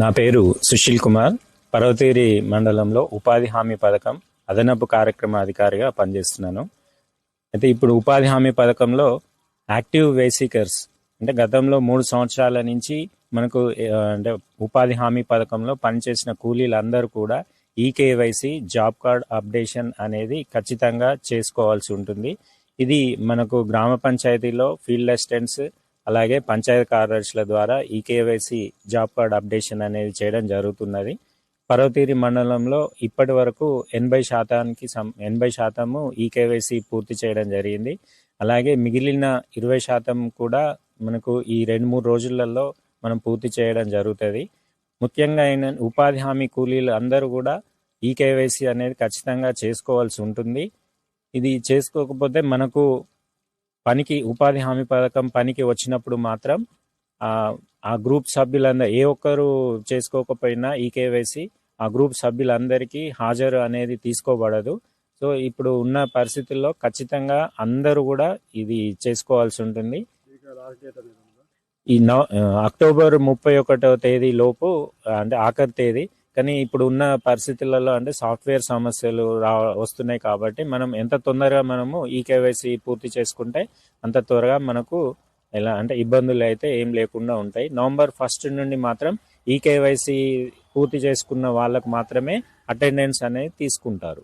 నా పేరు సుశీల్ కుమార్. పర్వతీరి మండలంలో ఉపాధి హామీ పథకం అదనపు కార్యక్రమ అధికారిగా పనిచేస్తున్నాను. అయితే ఇప్పుడు ఉపాధి హామీ పథకంలో యాక్టివ్ వేసికర్స్ అంటే గతంలో మూడు సంవత్సరాల నుంచి మనకు అంటే ఉపాధి హామీ పథకంలో పనిచేసిన కూలీలందరూ కూడా ఈ కేవైసీ జాబ్ కార్డ్ అప్డేషన్ అనేది ఖచ్చితంగా చేసుకోవాల్సి ఉంటుంది. ఇది మనకు గ్రామ పంచాయతీలో ఫీల్డ్ అసిస్టెంట్స్ అలాగే పంచాయత్ కార్యదర్శుల ద్వారా ఈ కేవైసీ జాబ్ కార్డ్ అప్డేషన్ అనేది చేయడం జరుగుతున్నది. పర్వతీరి మండలంలో ఇప్పటి వరకు ఎనభై శాతానికి సం ఎనభై శాతము ఈ కేవైసీ పూర్తి చేయడం జరిగింది. అలాగే మిగిలిన ఇరవై శాతం కూడా మనకు ఈ రెండు మూడు రోజులలో మనం పూర్తి చేయడం జరుగుతుంది. ముఖ్యంగా అయిన ఉపాధి హామీ కూలీలు అందరూ కూడా ఈ కేవైసీ అనేది ఖచ్చితంగా చేసుకోవాల్సి ఉంటుంది. ఇది చేసుకోకపోతే మనకు పనికి ఉపాధి హామీ పథకం పనికి వచ్చినప్పుడు మాత్రం ఆ గ్రూప్ సభ్యులందరూ ఏ ఒక్కరు చేసుకోకపోయినా ఈ కేవైసీ ఆ గ్రూప్ సభ్యులందరికీ హాజరు అనేది తీసుకోబడదు. సో ఇప్పుడు ఉన్న పరిస్థితుల్లో ఖచ్చితంగా అందరూ కూడా ఇది చేసుకోవాల్సి ఉంటుంది. ఈ నవ అక్టోబర్ ముప్పై ఒకటో తేదీ లోపు అంటే ఆఖరి తేదీ కానీ ఇప్పుడు ఉన్న పరిస్థితులలో అంటే సాఫ్ట్వేర్ సమస్యలు రా వస్తున్నాయి కాబట్టి మనం ఎంత తొందరగా మనము ఈ కేవైసీ పూర్తి చేసుకుంటే అంత త్వరగా మనకు ఎలా అంటే ఇబ్బందులు అయితే ఏం లేకుండా ఉంటాయి. నవంబర్ ఫస్ట్ నుండి మాత్రం ఈ కేవైసీ పూర్తి చేసుకున్న వాళ్ళకు మాత్రమే అటెండెన్స్ అనేది తీసుకుంటారు.